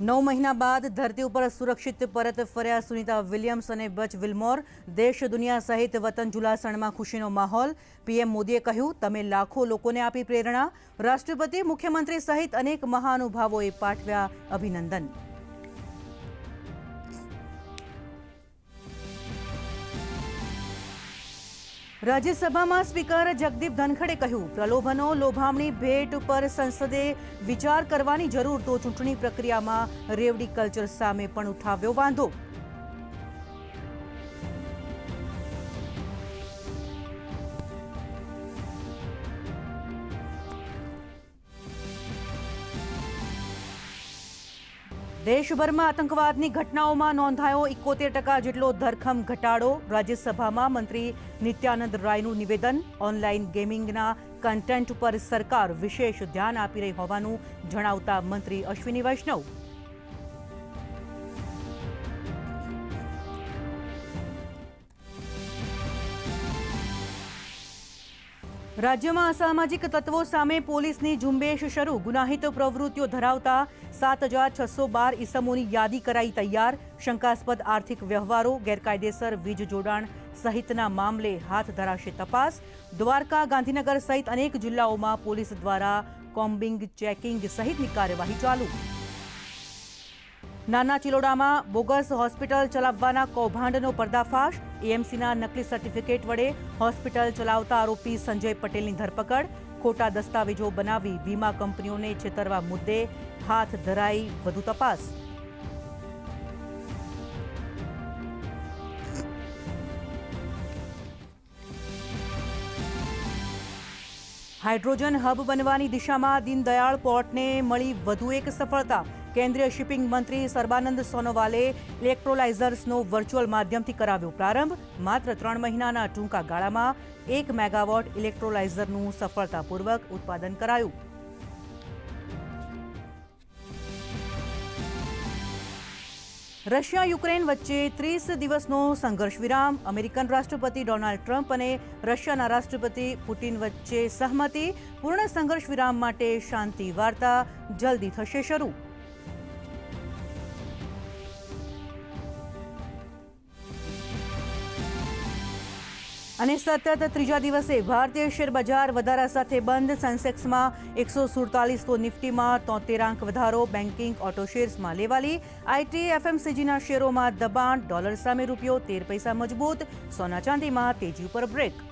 નવ મહિના બાદ ધરતી ઉપર સુરક્ષિત પરત ફર્યા સુનીતા વિલિયમ્સ અને બચ વિલમોર. દેશ દુનિયા સહિત વતન જુલાસણમાં ખુશીનો માહોલ. પીએમ મોદીએ કહ્યું, તમે લાખો લોકોને આપી પ્રેરણા. રાષ્ટ્રપતિ, મુખ્યમંત્રી સહિત અનેક મહાનુભાવોએ પાઠવ્યા અભિનંદન. રાજ્યસભામાં સ્પીકર જગદીપ ધનખડે કહ્યું, પ્રલોભનો લોભામણી ભેટ પર સંસદે વિચાર કરવાની જરૂર તો ચૂંટણી પ્રક્રિયામાં રેવડી કલ્ચર સામે પણ ઉઠાવ્યો વાંધો. દેશભરમાં આતંકવાદની ઘટનાઓમાં નોંધાયો એકોતેર ટકા જેટલો ધરખમ ઘટાડો. રાજ્યસભામાં મંત્રી નિત્યાનંદ રાયનું નિવેદન. ઓનલાઈન ગેમિંગના કન્ટેન્ટ પર સરકાર વિશેષ ધ્યાન આપી રહી હોવાનું જણાવતા મંત્રી અશ્વિની વૈષ્ણવ. રાજ્યમાં અસામાજિક તત્વો સામે પોલીસની ઝુંબેશ શરૂ. ગુનાહિત પ્રવૃત્તિઓ ધરાવતા સાત હજાર છસો બાર ઇસમોની યાદી કરાઈ તૈયાર. શંકાસ્પદ આર્થિક વ્યવહારો, ગેરકાયદેસર વીજ જોડાણ સહિતના મામલે હાથ ધરાશે તપાસ. દ્વારકા, ગાંધીનગર સહિત અનેક જિલ્લાઓમાં પોલીસ દ્વારા કોમ્બિંગ, ચેકિંગ સહિતની કાર્યવાહી ચાલુ. નાના ચિલોડામાં બોગસ હોસ્પિટલ ચલાવવાના કૌભાંડનો પર્દાફાશ. એએમસીના નકલી સર્ટિફિકેટ વડે હોસ્પિટલ ચલાવતા આરોપી સંજય પટેલની ધરપકડ. ખોટા દસ્તાવેજો બનાવી વીમા કંપનીઓને છેતરવા મુદ્દે હાથ ધરાઈ વધુ તપાસ. હાઇડ્રોજન હબ બનવાની દિશામાં દીનદયાળ પોર્ટને મળી વધુ એક સફળતા. કેન્દ્રીય શિપિંગ મંત્રી સર્બાનંદ સોનોવાલે ઇલેક્ટ્રોલાઇઝર્સનો વર્ચ્યુઅલ માધ્યમથી કરાવ્યો પ્રારંભ. માત્ર ત્રણ મહિનાના ટૂંકા ગાળામાં એક મેગાવોટ ઇલેક્ટ્રોલાઇઝરનું સફળતાપૂર્વક ઉત્પાદન કરાયું. રશિયા યુક્રેન વચ્ચે ત્રીસ દિવસનો સંઘર્ષ વિરામ. અમેરિકન રાષ્ટ્રપતિ ડોનાલ્ડ ટ્રમ્પ અને રશિયાના રાષ્ટ્રપતિ પુટિન વચ્ચે સહમતિ. પૂર્ણ સંઘર્ષ વિરામ માટે શાંતિ વાર્તા જલ્દી થશે શરૂ. અને સતત ત્રીજા દિવસે ભારતીય શેર બજાર વધારા સાથે બંધ. સેન્સેક્સમાં એકસો સુડતાલીસ તો નિફ્ટીમાં તોતેર આંક વધારો. બેન્કિંગ ઓટો શેર્સમાં લેવાલી. આઈટી એફએમસીજીના શેરોમાં દબાણ. ડોલર સામે રૂપિયો તેર પૈસા મજબૂત. સોના ચાંદીમાં તેજી ઉપર બ્રેક.